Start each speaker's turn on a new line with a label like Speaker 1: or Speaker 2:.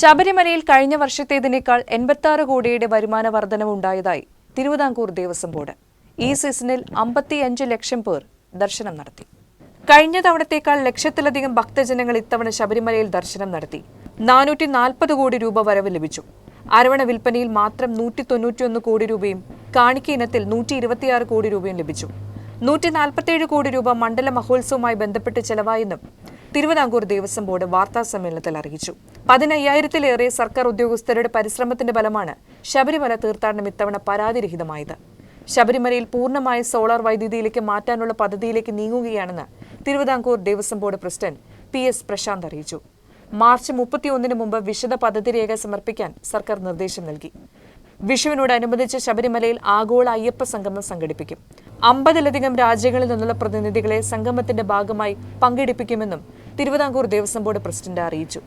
Speaker 1: ശബരിമലയിൽ കഴിഞ്ഞ വർഷത്തേതിനേക്കാൾ എൺപത്തി കോടിയുടെ വരുമാന വർധനവുണ്ടായതായി തിരുവിതാംകൂർ ദേവസ്വം ബോർഡ് ഈ സീസണിൽ അമ്പത്തിയഞ്ച് ലക്ഷം പേർ ദർശനം നടത്തി കഴിഞ്ഞ തവണത്തേക്കാൾ ലക്ഷത്തിലധികം ഭക്തജനങ്ങൾ ഇത്തവണ ശബരിമലയിൽ ദർശനം നടത്തി നാനൂറ്റി നാൽപ്പത് കോടി രൂപ വരവ് ലഭിച്ചു അരവണ വിൽപ്പനയിൽ മാത്രം നൂറ്റി തൊണ്ണൂറ്റിയൊന്ന് കോടി രൂപയും കാണിക്ക ഇനത്തിൽ നൂറ്റി ഇരുപത്തിയാറ് കോടി രൂപയും ലഭിച്ചു നൂറ്റി നാൽപ്പത്തിയേഴ് കോടി രൂപ മണ്ഡല മഹോത്സവവുമായി ബന്ധപ്പെട്ട് ചെലവായെന്നും തിരുവിതാംകൂർ ദേവസ്വം ബോർഡ് വാർത്താ സമ്മേളനത്തിൽ അറിയിച്ചു പതിനയ്യായിരത്തിലേറെ സർക്കാർ ഉദ്യോഗസ്ഥരുടെ പരിശ്രമത്തിന്റെ ഫലമാണ് ശബരിമല തീർത്ഥാടനം ഇത്തവണ പരാതിരഹിതമായത് ശബരിമലയിൽ പൂർണ്ണമായ സോളാർ വൈദ്യുതിയിലേക്ക് മാറ്റാനുള്ള പദ്ധതിയിലേക്ക് നീങ്ങുകയാണെന്ന് Thiruvithamkoor Devaswom board president P S Prasanth അറിയിച്ചു മാർച്ച് മുപ്പത്തിയൊന്നിന് മുമ്പ് വിശദ പദ്ധതി രേഖ സമർപ്പിക്കാൻ സർക്കാർ നിർദ്ദേശം നൽകി വിഷുവിനോടനുബന്ധിച്ച് ശബരിമലയിൽ ആഗോള അയ്യപ്പ സംഗമം സംഘടിപ്പിക്കും അമ്പതിലധികം രാജ്യങ്ങളിൽ നിന്നുള്ള പ്രതിനിധികളെ സംഗമത്തിന്റെ ഭാഗമായി പങ്കെടുപ്പിക്കുമെന്നും തിരുവിതാംകൂർ ദേവസ്വം ബോർഡ് പ്രസിഡന്റ് അറിയിച്ചു